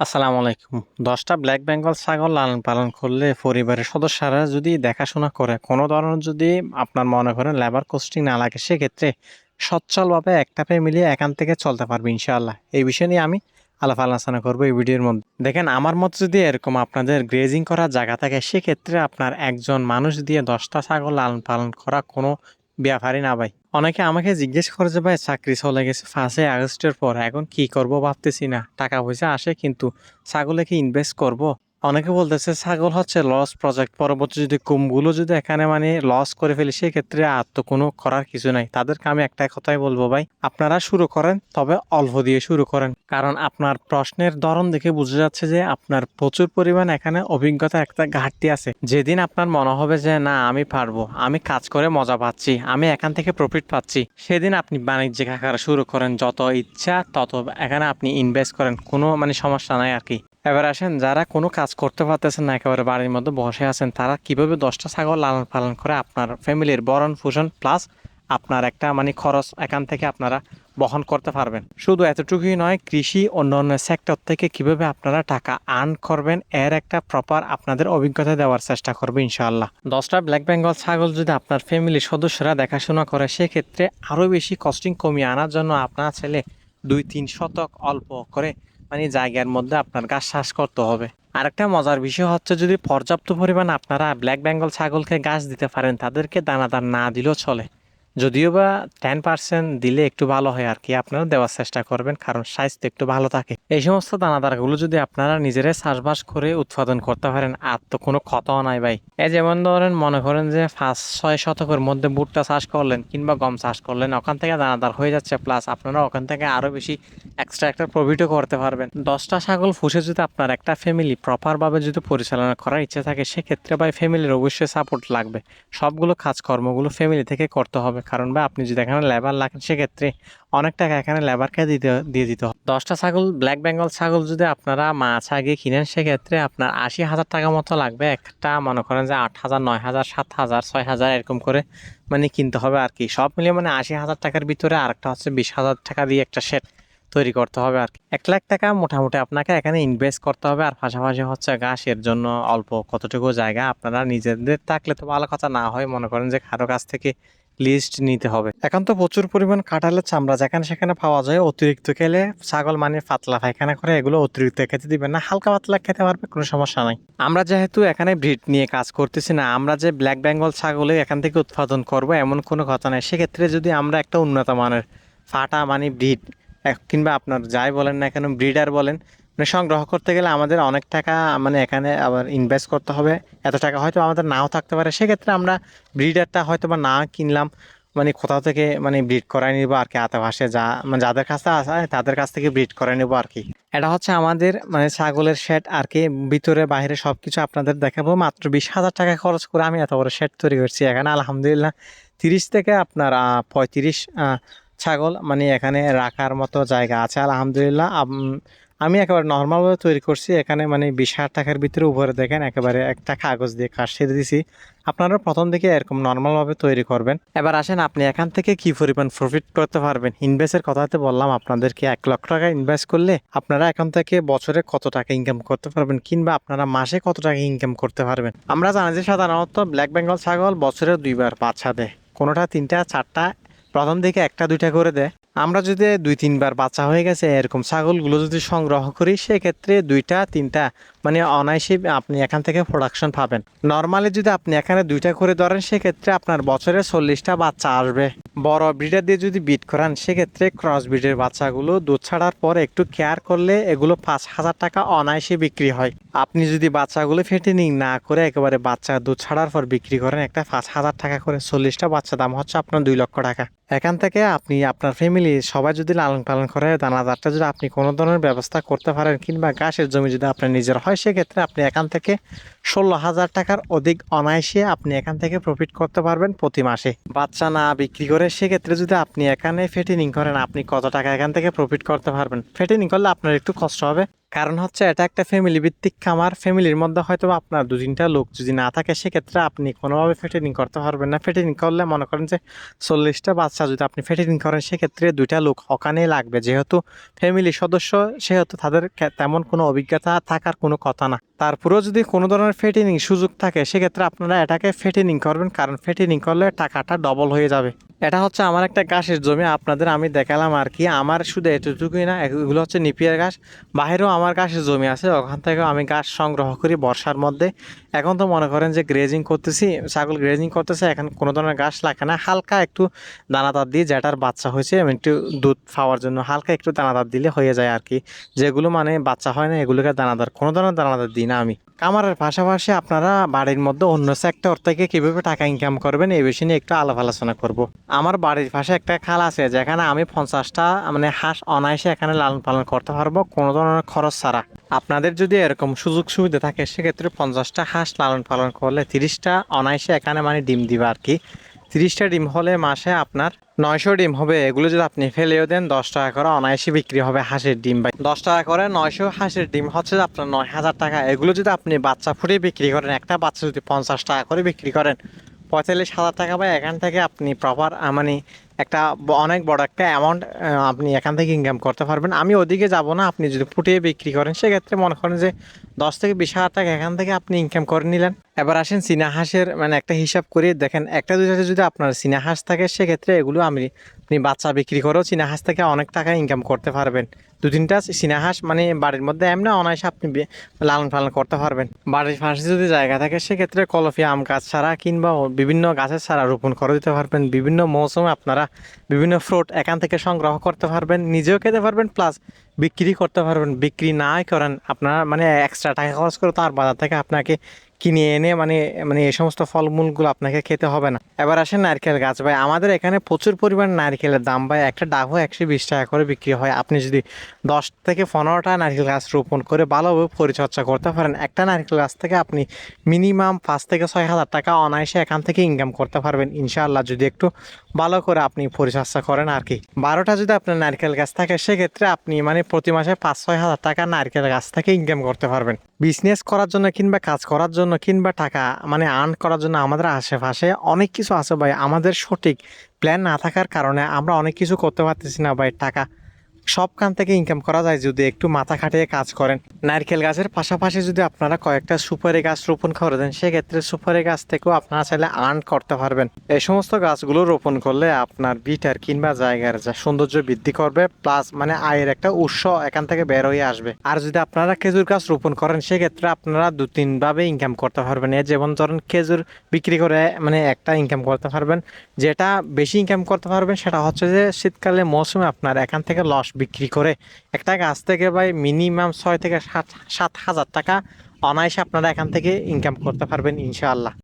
আসসালামু আলাইকুম। দশটা ব্ল্যাক বেঙ্গল ছাগল লালন পালন করলে পরিবারের সদস্যরা যদি দেখাশোনা করে, কোনো ধরনের যদি আপনার মনে করেন লেবার কোস্টিং না লাগে, সেক্ষেত্রে সচ্ছলভাবে একটা ফ্যামিলি এখান থেকে চলতে পারবে ইনশাআল্লাহ। এই বিষয় নিয়ে আমি আলাপ আলোচনা করব এই ভিডিওর মধ্যে। দেখেন, আমার মত যদি এরকম আপনাদের গ্রেজিং করার জায়গা থাকে, সেক্ষেত্রে আপনার একজন মানুষ দিয়ে দশটা ছাগল লালন পালন করা কোনো ব্যাপারই না ভাই। অনেকে আমাকে জিজ্ঞেস করে যে, ভাই, চাকরি চলে গেছে ফার্স্টে আগস্টের পর, এখন কি করব ভাবতেছি না। টাকা পয়সা আসে কিন্তু ছাগলে কি ইনভেস্ট করব? অনেকে বলতেছে ছাগল হচ্ছে লস প্রজেক্ট পরবর্তী যদি কুমগুলো যদি এখানে মানে লস করে ফেলি, সেক্ষেত্রে আর তো কোনো করার কিছু নাই। তাদেরকে আমি একটা কথাই বলব ভাই, আপনারা শুরু করেন, তবে অল্প দিয়ে শুরু করেন। কারণ আপনার প্রশ্নের ধরন দেখে বোঝা যাচ্ছে যে আপনার প্রচুর পরিমাণ এখানে অভিজ্ঞতা একটা ঘাটতি আছে। যেদিন আপনার মনে হবে যে, না, আমি পারব, আমি কাজ করে মজা পাচ্ছি, আমি এখান থেকে প্রফিট পাচ্ছি, সেদিন আপনি বাণিজ্যিক আকারে শুরু করেন। যত ইচ্ছা তত এখানে আপনি ইনভেস্ট করেন, কোনো মানে সমস্যা নাই আর কি। এবার আসেন, যারা কোনো কাজ করতে পারতেছেন না, একেবারে বাড়ির মধ্যে বসে আছেন, তারা কীভাবে দশটা ছাগল লালন পালন করে আপনার ফ্যামিলির বরণ পোষণ, প্লাস আপনার একটা মানে খরচ এখান থেকে আপনারা বহন করতে পারবেন? শুধু এতটুকুই নয়, কৃষি অন্য অন্য সেক্টর থেকে কীভাবে আপনারা টাকা আর্ন করবেন, এর একটা প্রপার আপনাদের অভিজ্ঞতা দেওয়ার চেষ্টা করবে ইনশাআল্লাহ। দশটা ব্ল্যাক বেঙ্গল ছাগল যদি আপনার ফ্যামিলির সদস্যরা দেখাশোনা করে, সেক্ষেত্রে আরও বেশি কস্টিং কমিয়ে আনার জন্য আপনার ছেলে দুই তিন শতক অল্প করে মানে জায়গার মধ্যে আপনার গাছ চাষ করতে হবে। আরেকটা মজার বিষয় হচ্ছে যদি পর্যাপ্ত পরিমাণ আপনারা ব্ল্যাক বেঙ্গল ছাগলকে গাছ দিতে পারেন, তাদেরকে দানাদার না দিলেও চলে। যদিও বা টেন পার্সেন্ট দিলে একটু ভালো হয় আর কি, আপনারা দেওয়ার চেষ্টা করবেন, কারণ স্বাস্থ্য একটু ভালো থাকে। এই সমস্ত দানাদারগুলো যদি আপনারা নিজেরাই চাষবাস করে উৎপাদন করতে পারেন, আর তো কোনো ক্ষতও নাই ভাই। এ যেমন ধরেন, মনে করেন যে পাঁচ, ছয় শতকের মধ্যে ভুট্টা চাষ করলেন কিংবা গম চাষ করলেন, ওখান থেকে দানাদার হয়ে যাচ্ছে প্লাস আপনারা ওখান থেকে আরও বেশি এক্সট্রা একটা প্রফিটও করতে পারবেন। দশটা ছাগল ফুসে যদি আপনার একটা ফ্যামিলি প্রপারভাবে যদি পরিচালনা করার ইচ্ছে থাকে, সেক্ষেত্রে ভাই ফ্যামিলির অবশ্যই সাপোর্ট লাগবে। সবগুলো কাজকর্মগুলো ফ্যামিলি থেকে করতে হবে। কারণ বা আপনি যদি এখানে লেবার লাগেন সেক্ষেত্রে অনেক টাকা এখানে লেবারকে দিতে, দিয়ে দিতে হবে। দশটা ছাগল ব্ল্যাক বেঙ্গল ছাগল যদি আপনারা মাছ আগে কিনেন, সেক্ষেত্রে আপনার আশি হাজার টাকা মতো লাগবে। একটা মনে করেন যে আট হাজার, নয় হাজার, সাত হাজার, ছয় হাজার এরকম করে মানে কিনতে হবে আর কি। সব মিলিয়ে মানে আশি হাজার টাকার ভিতরে আরেকটা হচ্ছে বিশ হাজার টাকা দিয়ে একটা সেট তৈরি করতে হবে আর এক লাখ টাকা মোটামুটি আপনাকে এখানে ইনভেস্ট করতে হবে আর পাশাপাশি হচ্ছে ঘাসের জন্য অল্প কতটুকু জায়গা আপনারা নিজেদের থাকলে তো ভালো কথা না হয়, মনে করেন যে কারও কাছ থেকে লিস্ট নিতে হবে। এখন তো প্রচুর পরিমাণ কাঁঠালের চামড়া, যেখানে সেখানে পাওয়া যায় অতিরিক্ত খেলে ছাগল মানে পাতলা, পায়খানা করে এগুলো অতিরিক্ত খেতে দিবেন না। হালকা পাতলা খেতে পারবে, কোনো সমস্যা নাই। আমরা যেহেতু এখানে ব্রিড নিয়ে কাজ করতেছি না, আমরা যে ব্ল্যাক বেঙ্গল ছাগলে এখান থেকে উৎপাদন করব এমন কোনো কথা নাই। সেক্ষেত্রে যদি আমরা একটা উন্নত মানের ফাটা মানে ব্রিড কিংবা আপনার যাই বলেন না কেন ব্রিডার বলেন মানে সংগ্রহ করতে গেলে আমাদের অনেক টাকা মানে এখানে আবার ইনভেস্ট করতে হবে। এত টাকা হয়তো আমাদের নাও থাকতে পারে। সেক্ষেত্রে আমরা ব্রিডারটা হয়তো বা না কিনলাম মানে কোথাও থেকে মানে ব্রিড করাই নিব আর কি আশেপাশে যা মানে যাদের কাছে আছে, তাদের কাছ থেকে ব্রিড করাই নেব আর কি। এটা হচ্ছে আমাদের মানে ছাগলের শেড আর কি, ভিতরে বাইরে সব কিছু আপনাদের দেখাবো। মাত্র বিশ হাজার টাকা খরচ করে আমি এত বড় শেড তৈরি করছি এখানে। আলহামদুলিল্লাহ, তিরিশ থেকে আপনার পঁয়ত্রিশ ছাগল মানে এখানে রাখার মতো জায়গা আছে। আলহামদুলিল্লাহ আম- একেবারে নর্মালভাবে তৈরি করছি, এখানে মানে বিশ হাজার টাকার ভিতরে উপরে দেখেন, একেবারে একটা কাগজ দিয়ে কাজ সেরে দিছি। আপনারা প্রথম দিকে এরকম নর্মালভাবে তৈরি করবেন। এবার আসেন, আপনি এখান থেকে কি পরিমাণ প্রফিট করতে পারবেন? ইনভেস্টের কথাতে বললাম, আপনাদেরকে এক লক্ষ টাকা ইনভেস্ট করলে আপনারা এখান থেকে বছরে কত টাকা ইনকাম করতে পারবেন? কিংবা আপনারা মাসে কত টাকা ইনকাম করতে পারবেন? আমরা জানি যে সাধারণত ব্ল্যাক বেঙ্গল ছাগল বছরে দুইবার বাচ্চা দেয় কোনোটা তিনটা, চারটা, প্রথম দিকে একটা, দুইটা করে দেয়। আমরা যদি দুই তিনবার বাচ্চা হয়ে গেছে, এরকম ছাগলগুলো যদি সংগ্রহ করি, সেক্ষেত্রে দুইটা, তিনটা মানে অনায়াসে আপনি এখান থেকে প্রোডাকশন পাবেন। নর্মালি যদি আপনি এখানে দুইটা করে ধরেন, সেক্ষেত্রে আপনার বছরে চল্লিশটা বাচ্চা আসবে। বড় ব্রিডার দিয়ে যদি বিট করান, সেক্ষেত্রে ক্রস ব্রিডের বাচ্চাগুলো দুধ ছাড়ার পর একটু কেয়ার করলে এগুলো পাঁচ হাজার টাকা অনায়াসে বিক্রি হয়। আপনি যদি বাচ্চাগুলো ফেটেনিং না করে একেবারে বাচ্চা দুধ ছাড়ার পর বিক্রি করেন, একটা পাঁচ হাজার টাকা করে চল্লিশটা বাচ্চা দাম হচ্ছে আপনার দুই লক্ষ টাকা। এখান থেকে আপনি আপনার ফ্যামিলি সবাই যদি লালন পালন করে, দানাদারটা যদি আপনি কোনো ধরনের ব্যবস্থা করতে পারেন, কিংবা ঘাসের জমি যদি আপনার নিজের হয় সেক্ষেত্রে আপনি এখান থেকে ষোলো হাজার টাকার অধিক অনায়াসে আপনি এখান থেকে প্রফিট করতে পারবেন প্রতি মাসে। বাচ্চা না বিক্রি করে সেক্ষেত্রে যদি আপনি এখানে ফেটিনিং করেন, আপনি কত টাকা এখান থেকে প্রফিট করতে পারবেন? ফেটিনিং করলে আপনার একটু কষ্ট হবে। কারণ হচ্ছে এটা একটা ফ্যামিলি ভিত্তিক খামার। ফ্যামিলির মধ্যে হয়তো আপনার দু তিনটা লোক যদি না থাকে, সেক্ষেত্রে আপনি কোনোভাবে ফেটেনিং করতে পারবেন না। ফেটেনিং করলে মনে করেন যে চল্লিশটা বাচ্চা যদি আপনি ফেটেনিং করেন, সেক্ষেত্রে দুইটা লোক ওখানেই লাগবে। যেহেতু ফ্যামিলির সদস্য, সেহেতু তাদের তেমন কোনো অভিজ্ঞতা থাকার কোনো কথা না। তারপরেও যদি কোনো ধরনের ফেটেনিং সুযোগ থাকে, সেক্ষেত্রে আপনারা এটাকে ফেটেনিং করবেন। কারণ ফেটেনিং করলে টাকাটা ডবল হয়ে যাবে। এটা হচ্ছে আমার একটা ঘাসের জমি। আপনাদের আমি দেখালাম আর কি। আমার শুধু এতটুকুই না, এগুলো হচ্ছে নিপিয়ার ঘাস। বাইরেও আমার ঘাসের জমি আছে, ওখান থেকে আমি ঘাস সংগ্রহ করি বর্ষার মধ্যে। এখন তো মনে করেন যে গ্রেজিং করতেছি, ছাগল গ্রেজিং করতেছে, এখন কোনো ধরনের ঘাস লাগে না। হালকা একটু দানাদার দিয়ে যেটার বাচ্চা হয়েছে একটু দুধ খাওয়ার জন্য হালকা একটু দানাদার দিলে হয়ে যায় আর কি। যেগুলো মানে বাচ্চা হয় না, এগুলোকে দানাদার কোনো ধরনের দানাদার দিই না আমি। কামারের পাশাপাশি আপনারা বাড়ির মধ্যে অন্য সেক্টর থেকে কীভাবে টাকা ইনকাম করবেন, এই বিষয়ে নিয়ে একটু আলাপ আলোচনা করব। আমার বাড়ির পাশে একটা খাল আছে, যেখানে আমি পঞ্চাশটা মানে হাঁস অনায়াসে এখানে লালন পালন করতে পারব, কোনো ধরনের খরচ ছাড়া। আপনাদের যদি এরকম সুযোগ সুবিধা থাকে, সেক্ষেত্রে পঞ্চাশটা হাঁস লালন পালন করলে তিরিশটা অনায়াসে এখানে মানে ডিম দিবে আর কি। তিরিশটা ডিম হলে মাসে আপনার নয়শো ডিম হবে। এগুলো যদি আপনি ফেলেও দেন, দশ টাকা করে অনায়াসে বিক্রি হবে হাঁসের ডিম ভাই। দশ টাকা করে নয়শো হাঁসের ডিম হচ্ছে আপনার নয় হাজার টাকা। এগুলো যদি আপনি বাচ্চা ফুটিয়ে বিক্রি করেন, একটা বাচ্চা যদি পঞ্চাশ টাকা করে বিক্রি করেন, পঁয়তাল্লিশ হাজার টাকা বা এখান থেকে আপনি প্রপার মানে একটা অনেক বড় একটা অ্যামাউন্ট আপনি এখান থেকে ইনকাম করতে পারবেন। আমি ওদিকে যাব না, আপনি যদি ফুটিয়ে বিক্রি করেন, সেক্ষেত্রে মনে করেন যে দশ থেকে বিশ হাজার টাকা এখান থেকে আপনি ইনকাম করে নিলেন। এবার আসেন চীনা হাঁসের মানে একটা হিসাব করে, দেখেন একটা দুইটাতে যদি আপনার চীনা হাঁস থাকে, সেক্ষেত্রে এগুলো আমি, আপনি বাচ্চা বিক্রি করেও চীনা হাঁস থেকে অনেক টাকা ইনকাম করতে পারবেন। দু তিনটা চীনা হাঁস মানে বাড়ির মধ্যে এমনি অনায়াসে আপনি লালন পালন করতে পারবেন। বাড়ির পাশে যদি জায়গা থাকে, সেক্ষেত্রে কলফি, আম গাছ ছাড়া কিংবা বিভিন্ন গাছের ছাড়া রোপণ করে দিতে পারবেন। বিভিন্ন মৌসুমে আপনারা বিভিন্ন ফ্রুট এখান থেকে সংগ্রহ করতে পারবেন, নিজেও খেতে পারবেন প্লাস বিক্রি করতে পারবেন। বিক্রি নাই করেন, আপনারা মানে এক্সট্রা টাকা খরচ করে তার বাজার থেকে আপনাকে কিনে এনে মানে মানে এই সমস্ত ফলমূলগুলো আপনাকে খেতে হবে না। এবার আসেন নারকেল গাছ। ভাই, আমাদের এখানে প্রচুর পরিমাণ নারকেলের দাম। ভাই, একটা ডাবও একশো বিশ টাকা করে বিক্রি হয়। আপনি যদি দশ থেকে পনেরোটা নারকেল গাছ রোপণ করে ভালোভাবে পরিচর্যা করতে পারেন, একটা নারকেল গাছ থেকে আপনি মিনিমাম পাঁচ থেকে ছয় হাজার টাকা অনায়াসে এখান থেকে ইনকাম করতে পারবেন, ইনশাআল্লাহ। যদি একটু ভালো করে আপনি পরিচর্যা করেন আর কি। বারোটা যদি আপনার নারকেল গাছ থাকে, সেক্ষেত্রে আপনি মানে প্রতি মাসে পাঁচ, ছয় হাজার টাকা নারকেল গাছ থেকে ইনকাম করতে পারবেন। বিজনেস করার জন্য কিংবা কাজ করার জন্য কিংবা টাকা মানে আর্ন করার জন্য আমাদের আশেপাশে অনেক কিছু আছে ভাই। আমাদের সঠিক প্ল্যান না থাকার কারণে আমরা অনেক কিছু করতে পারতেছি না ভাই টাকা। সবখান থেকে ইনকাম করা যায় যদি একটু মাথা খাটিয়ে কাজ করেন। নারকেল গাছের পাশাপাশি যদি আপনারা কয়েকটা সুপারি গাছ রোপণ করে দেন, সেক্ষেত্রে সুপারি গাছ থেকেও আপনারা চাইলে আর্ন করতে পারবেন। এই সমস্ত গাছগুলো রোপণ করলে আপনার বিটার কিংবা জায়গার যা সৌন্দর্য বৃদ্ধি করবে প্লাস মানে আয়ের একটা উৎস এখান থেকে বের হয়ে আসবে। আর যদি আপনারা খেজুর গাছ রোপণ করেন, সেক্ষেত্রে আপনারা দু তিনভাবে ইনকাম করতে পারবেন। যেমন ধরেন খেজুর বিক্রি করে মানে একটা ইনকাম করতে পারবেন। যেটা বেশি ইনকাম করতে পারবেন, সেটা হচ্ছে যে শীতকালে মৌসুমে আপনার এখান থেকে লস বিক্রি করে। একটা গাছ থেকে ভাই মিনিমাম ছয় থেকে সাত সাত হাজার টাকা অনায়াসে আপনারা এখান থেকে ইনকাম করতে পারবেন ইনশাআল্লাহ।